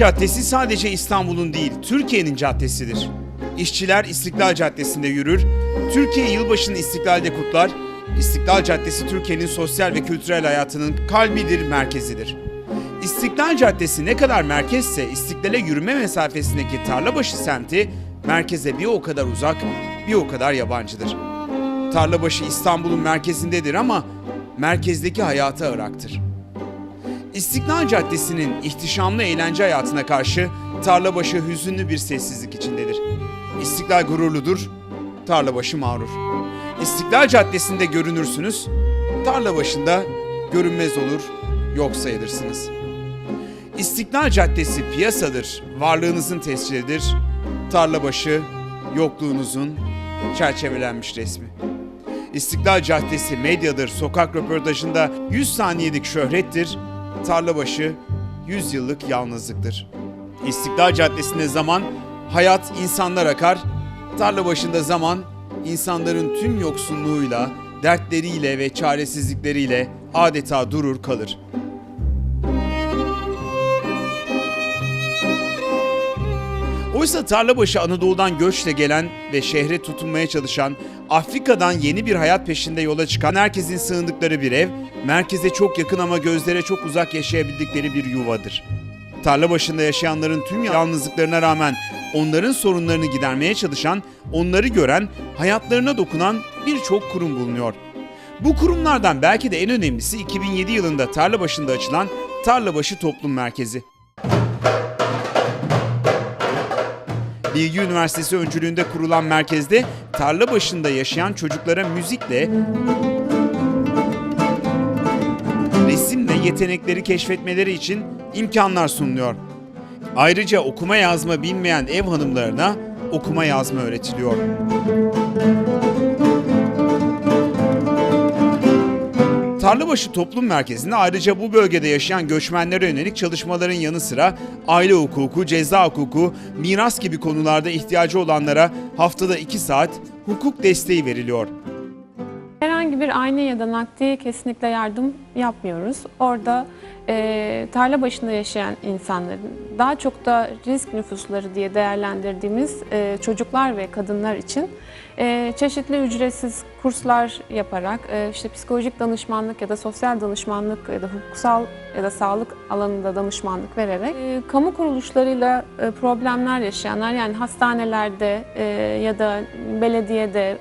Caddesi sadece İstanbul'un değil, Türkiye'nin caddesidir. İşçiler İstiklal Caddesi'nde yürür, Türkiye yılbaşını İstiklal'de kutlar. İstiklal Caddesi Türkiye'nin sosyal ve kültürel hayatının kalbidir, merkezidir. İstiklal Caddesi ne kadar merkezse İstiklal'e yürüme mesafesindeki Tarlabaşı semti merkeze bir o kadar uzak, bir o kadar yabancıdır. Tarlabaşı İstanbul'un merkezindedir ama merkezdeki hayatı Irak'tır. İstiklal Caddesi'nin ihtişamlı eğlence hayatına karşı Tarlabaşı hüzünlü bir sessizlik içindedir. İstiklal gururludur, Tarlabaşı mağrur. İstiklal Caddesi'nde görünürsünüz, Tarlabaşı'nda görünmez olur, yok sayılırsınız. İstiklal Caddesi piyasadır, varlığınızın tescilidir. Tarlabaşı yokluğunuzun çerçevelenmiş resmi. İstiklal Caddesi medyadır, sokak röportajında 100 saniyelik şöhrettir. Tarlabaşı 100 yıllık yalnızlıktır. İstiklal Caddesi'nde zaman, hayat insanlar akar. Tarla başında zaman, insanların tüm yoksunluğuyla, dertleriyle ve çaresizlikleriyle adeta durur kalır. Oysa Tarlabaşı Anadolu'dan göçle gelen ve şehre tutunmaya çalışan, Afrika'dan yeni bir hayat peşinde yola çıkan herkesin sığındıkları bir ev, merkeze çok yakın ama gözlere çok uzak yaşayabildikleri bir yuvadır. Tarla başında yaşayanların tüm yalnızlıklarına rağmen onların sorunlarını gidermeye çalışan, onları gören, hayatlarına dokunan birçok kurum bulunuyor. Bu kurumlardan belki de en önemlisi 2007 yılında tarla başında açılan Tarlabaşı Toplum Merkezi. Bilgi Üniversitesi öncülüğünde kurulan merkezde tarla başında yaşayan çocuklara müzikle, resimle yetenekleri keşfetmeleri için imkanlar sunuluyor. Ayrıca okuma yazma bilmeyen ev hanımlarına okuma yazma öğretiliyor. Tarlabaşı Toplum Merkezi'nde ayrıca bu bölgede yaşayan göçmenlere yönelik çalışmaların yanı sıra aile hukuku, ceza hukuku, miras gibi konularda ihtiyacı olanlara haftada 2 saat hukuk desteği veriliyor. Herhangi bir ayna ya da nakdi kesinlikle yardım yapmıyoruz. Orada e, tarla başında yaşayan insanların daha çok da risk nüfusları diye değerlendirdiğimiz e, çocuklar ve kadınlar için e, çeşitli ücretsiz kurslar yaparak e, işte psikolojik danışmanlık ya da sosyal danışmanlık ya da hukuksal ya da sağlık alanında danışmanlık vererek e, kamu kuruluşlarıyla e, problemler yaşayanlar yani hastanelerde e, ya da belediyede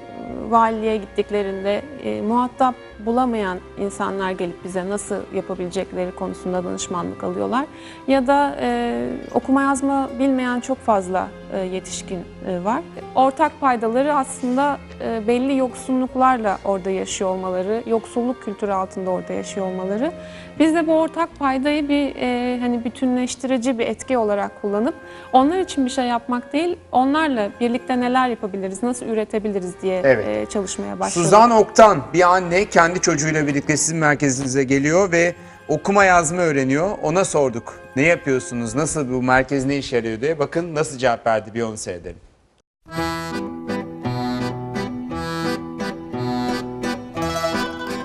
valiliğe gittiklerinde e, muhatap bulamayan insanlar gelip bize nasıl yapabilecekleri konusunda danışmanlık alıyorlar. Ya da e, okuma yazma bilmeyen çok fazla e, yetişkin e, var. Ortak paydaları aslında e, belli yoksunluklarla orada yaşıyor olmaları, yoksulluk kültürü altında orada yaşıyor olmaları. Biz de bu ortak paydayı bir e, hani bütünleştirici bir etki olarak kullanıp onlar için bir şey yapmak değil, onlarla birlikte neler yapabiliriz, nasıl üretebiliriz diye Evet. e, çalışmaya başladık. Suzan Oktan bir anne kendi çocuğuyla birlikte sizin merkezinize geliyor ve okuma yazma öğreniyor. Ona sorduk. Ne yapıyorsunuz? Nasıl bu merkez ne işe yarıyor diye. Bakın nasıl cevap verdi bir onu seyredelim.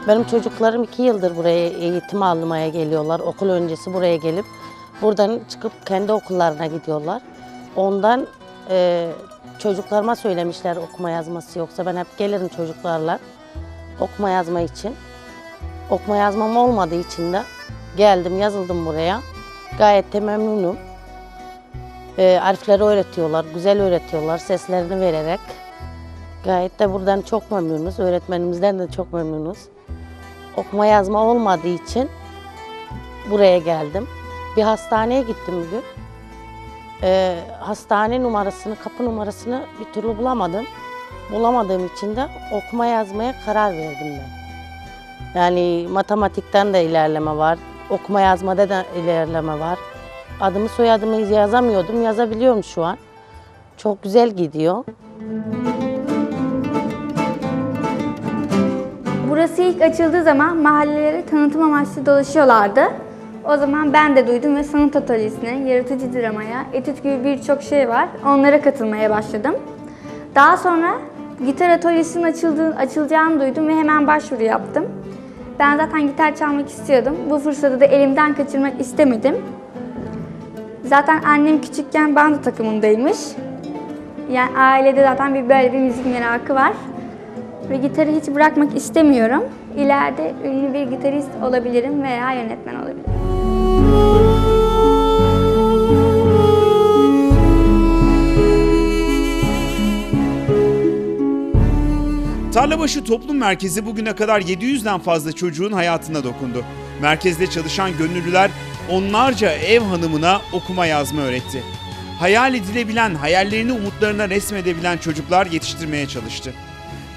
Benim çocuklarım iki yıldır buraya eğitim almaya geliyorlar. Okul öncesi buraya gelip buradan çıkıp kendi okullarına gidiyorlar. Ondan e, çocuklarıma söylemişler okuma yazması yoksa ben hep gelirim çocuklarla okuma yazma için. Okuma yazmam olmadığı için de geldim yazıldım buraya. Gayet de memnunum. E, harfleri öğretiyorlar, güzel öğretiyorlar seslerini vererek. Gayet de buradan çok memnunuz. Öğretmenimizden de çok memnunuz okuma yazma olmadığı için buraya geldim. Bir hastaneye gittim bugün. Ee, hastane numarasını, kapı numarasını bir türlü bulamadım. Bulamadığım için de okuma yazmaya karar verdim ben. Yani matematikten de ilerleme var, okuma yazmada da ilerleme var. Adımı soyadımı yazamıyordum, yazabiliyorum şu an. Çok güzel gidiyor. Burası ilk açıldığı zaman mahallelere tanıtım amaçlı dolaşıyorlardı. O zaman ben de duydum ve sanat atölyesine, yaratıcı dramaya, etüt gibi birçok şey var. Onlara katılmaya başladım. Daha sonra gitar atölyesinin açıldığı, açılacağını duydum ve hemen başvuru yaptım. Ben zaten gitar çalmak istiyordum. Bu fırsatı da elimden kaçırmak istemedim. Zaten annem küçükken bando takımındaymış. Yani ailede zaten bir böyle bir müzik merakı var. Ve gitarı hiç bırakmak istemiyorum. İleride ünlü bir gitarist olabilirim veya yönetmen olabilirim. Tarlabaşı Toplum Merkezi bugüne kadar 700'den fazla çocuğun hayatına dokundu. Merkezde çalışan gönüllüler onlarca ev hanımına okuma yazma öğretti. Hayal edilebilen, hayallerini umutlarına resmedebilen çocuklar yetiştirmeye çalıştı.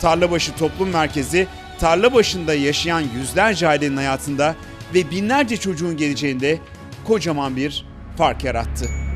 Tarlabaşı Toplum Merkezi, tarla başında yaşayan yüzlerce ailenin hayatında ve binlerce çocuğun geleceğinde kocaman bir fark yarattı.